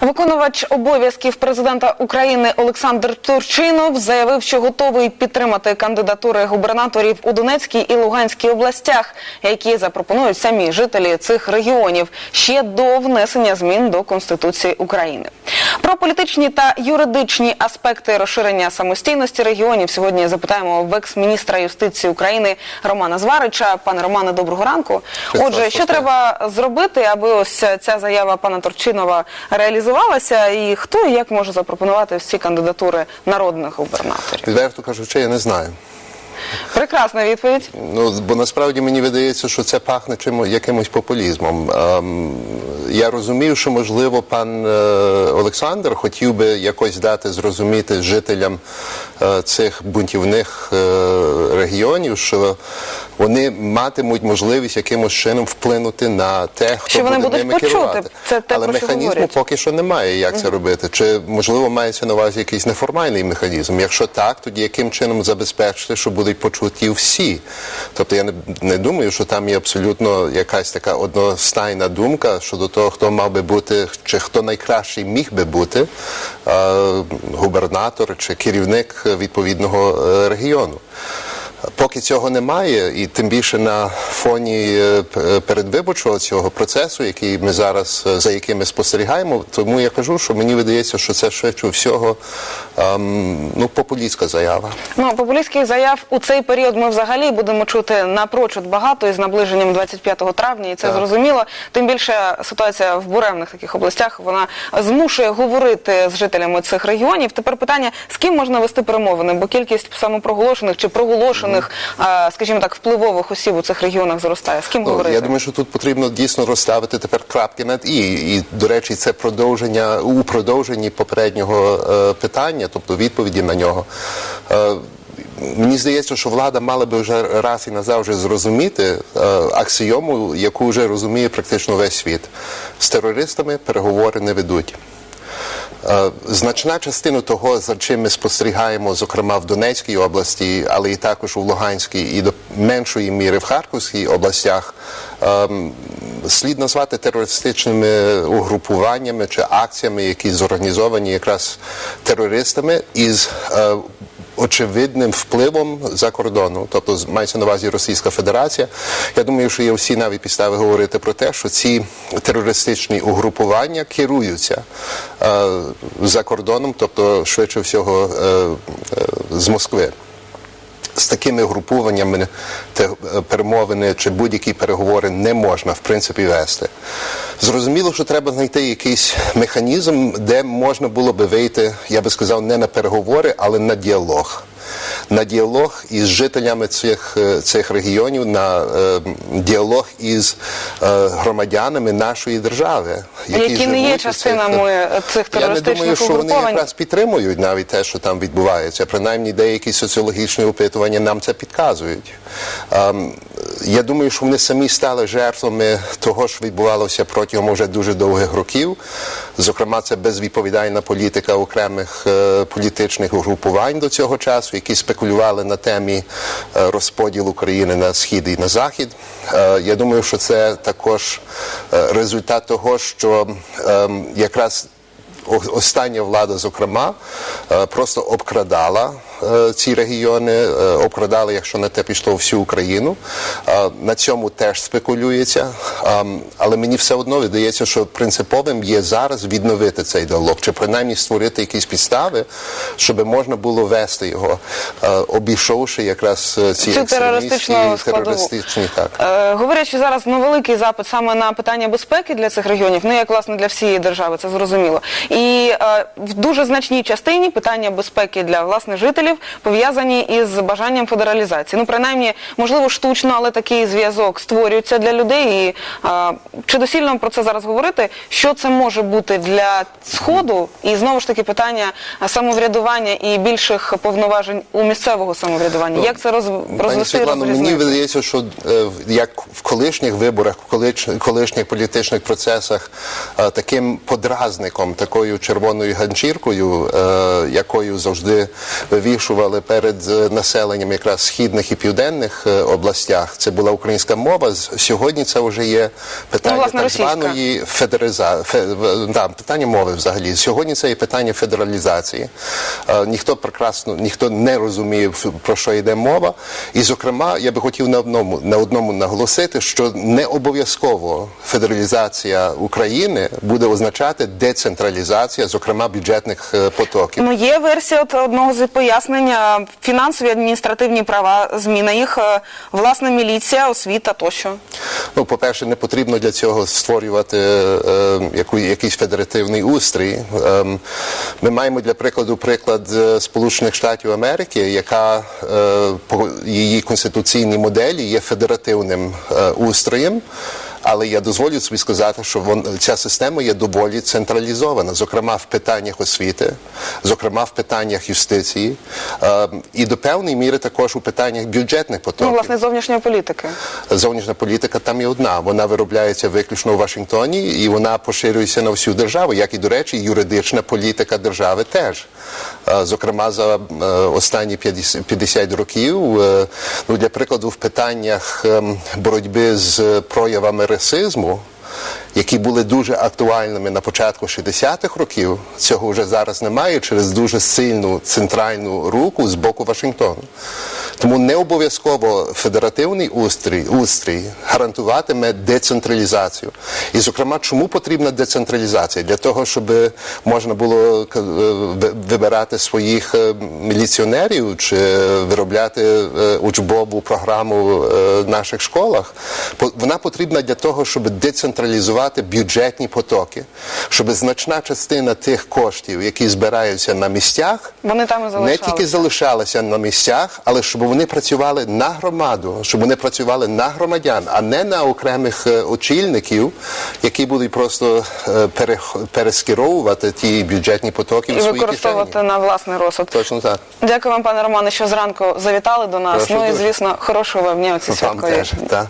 Виконувач обов'язків президента України Олександр Турчинов заявив, що готовий підтримати кандидатури губернаторів у Донецькій і Луганській областях, які запропонують самі жителі цих регіонів ще до внесення змін до Конституції України. Про політичні та юридичні аспекти розширення самостійності регіонів сьогодні запитаємо в екс-міністра юстиції України Романа Зварича. Пане Романе, доброго ранку. Отже, що треба зробити, аби ось ця заява пана Турчинова реалізувалася, і хто і як може запропонувати всі кандидатури народних губернаторів? Відверто кажучи, я не знаю. Прекрасна відповідь. Ну бо насправді мені видається, що це пахне чим якимось популізмом. Ем, я розумів, що можливо пан е, Олександр хотів би якось дати зрозуміти жителям е, цих бунтівних е, регіонів, що вони матимуть можливість якимось чином вплинути на те, хто Що вони буде будуть ними почути. керувати. Це те, Але механізму говорять. поки що немає, як це робити. Чи можливо мається на увазі якийсь неформальний механізм? Якщо так, тоді яким чином забезпечити, що будуть почуті всі? Тобто я не, не думаю, що там є абсолютно якась така одностайна думка щодо того, хто мав би бути, чи хто найкращий міг би бути губернатор чи керівник відповідного регіону. Поки цього немає, і тим більше на фоні е, е, передвиборчого цього процесу, який ми зараз е, за яким ми спостерігаємо, тому я кажу, що мені видається, що це швидше всього ем, ну популістська заява. Ну, популістських заяв у цей період ми взагалі будемо чути напрочуд багато із наближенням 25 травня, і це Так. зрозуміло. Тим більше ситуація в буремних таких областях вона змушує говорити з жителями цих регіонів. Тепер питання: з ким можна вести перемовини? Бо кількість самопроголошених чи проголошених, е, скажімо так, впливових осіб у цих регіонах зростає. З ким Ну, говорити? я думаю, що тут потрібно дійсно розставити тепер крапки над і. І до речі, це продовження у продовженні попереднього е, питання, тобто відповіді на нього. Е, Мені здається, що влада мала би вже раз і назавжди зрозуміти е, аксіому, яку вже розуміє практично весь світ. З терористами переговори не ведуть. Е, Значна частина того, за чим ми спостерігаємо, зокрема в Донецькій області, але і також у Луганській, і до меншої міри в Харківській областях, ем, слід назвати терористичними угрупуваннями чи акціями, які зорганізовані якраз терористами із е, очевидним впливом за кордону, тобто мається на увазі Російська Федерація. Я думаю, що є всі навіть підстави говорити про те, що ці терористичні угрупування керуються е, за кордоном, тобто швидше всього е, е, з Москви. З такими групуваннями е, перемовини чи будь-які переговори не можна в принципі вести. Зрозуміло, що треба знайти якийсь механізм, де можна було би вийти, я би сказав, не на переговори, але на діалог. На діалог із жителями цих, е, цих регіонів, на е, діалог із е, громадянами нашої держави, Які не є частинами цих, цих- терористичних я не думаю, що вони якраз підтримують навіть те, що там відбувається. Принаймні, деякі соціологічні опитування нам це підказують. Ем, я думаю, що вони самі стали жертвами того, що відбувалося протягом уже дуже довгих років. Зокрема, це безвідповідальна політика окремих е, політичних угрупувань до цього часу, які спекулювали на темі е, розподілу країни на схід і на захід. Е, я думаю, що це також результат того, що ем, якраз остання влада, зокрема, просто обкрадала ці регіони, е, обкрадала, якщо на те пішло всю Україну. Е, На цьому теж спекулюється. Але мені все одно видається, що принциповим є зараз відновити цей діалог, чи принаймні створити якісь підстави, щоб можна було вести його, е, обійшовши якраз е, ці складову. терористичні так. Е, говорячи зараз на великий запит саме на питання безпеки для цих регіонів, ну як власне для всієї держави, це зрозуміло. І е, в дуже значній частині питання безпеки для власне жителів пов'язані із бажанням федералізації. Ну принаймні, можливо, штучно, але такий зв'язок створюється для людей. І е, чи доцільно про це зараз говорити? Що це може бути для сходу? І знову ж таки питання самоврядування і більших повноважень у місцевого самоврядування. Як це роз, розвести і Світлано, мені видається, що е, як в колишніх виборах, в колиш- колишніх політичних процесах, е, таким подразником, такою червоною ганчіркою, е, якою завжди вивішують вивішували перед е, населенням якраз східних і південних е, областях, це була українська мова. Сьогодні це вже є питання Ну, власне, так званої федериза... фе... да, питання мови взагалі. Сьогодні це є питання федералізації. Е, ніхто прекрасно, ніхто не розумів, про що йде мова. І, зокрема, я би хотів на одному, на одному наголосити, що не обов'язково федералізація України буде означати децентралізація, зокрема бюджетних потоків. Ну, є версія одного з пояснень е, фінансові адміністративні права, зміна їх, е, власна міліція, освіта тощо. Ну, по-перше, не потрібно для цього створювати е, яку, якийсь федеративний устрій. Ем, ми маємо для прикладу приклад е, Сполучених Штатів Америки, яка е, по її конституційній моделі є федеративним е, устроєм. Але я дозволю собі сказати, що вон, ця система є доволі централізована, зокрема в питаннях освіти, зокрема в питаннях юстиції, е, і до певної міри також у питаннях бюджетних потоків Ну, власне, зовнішньої політики. зовнішня політика там є одна. Вона виробляється виключно у Вашингтоні і вона поширюється на всю державу, як і, до речі, юридична політика держави теж. Е, Зокрема, за е, останні 50 50 років, е, ну, для прикладу, в питаннях ем, боротьби з проявами расизму, які були дуже актуальними на початку 60-х років, цього вже зараз немає через дуже сильну центральну руку з боку Вашингтону. Тому не обов'язково федеративний устрій, устрій гарантуватиме децентралізацію. І, зокрема, чому потрібна децентралізація? Для того, щоб можна було е, ви- вибирати своїх е, міліціонерів чи виробляти е, учбову програму в наших школах. Вона потрібна для того, щоб децентралізувати бюджетні потоки, щоб значна частина тих коштів, які збираються на місцях, Вони там і не тільки залишалися на місцях, але щоб вони працювали на громаду, щоб вони працювали на громадян, а не на окремих е, очільників, які будуть просто е, перескеровувати ті бюджетні потоки І в свої використовувати кишені. на власний розсуд. Точно так. Дякую вам, пане Романе, що зранку завітали до нас. Прошу ну і звісно, хорошого вам дня у ці Вам святкові. теж. Так.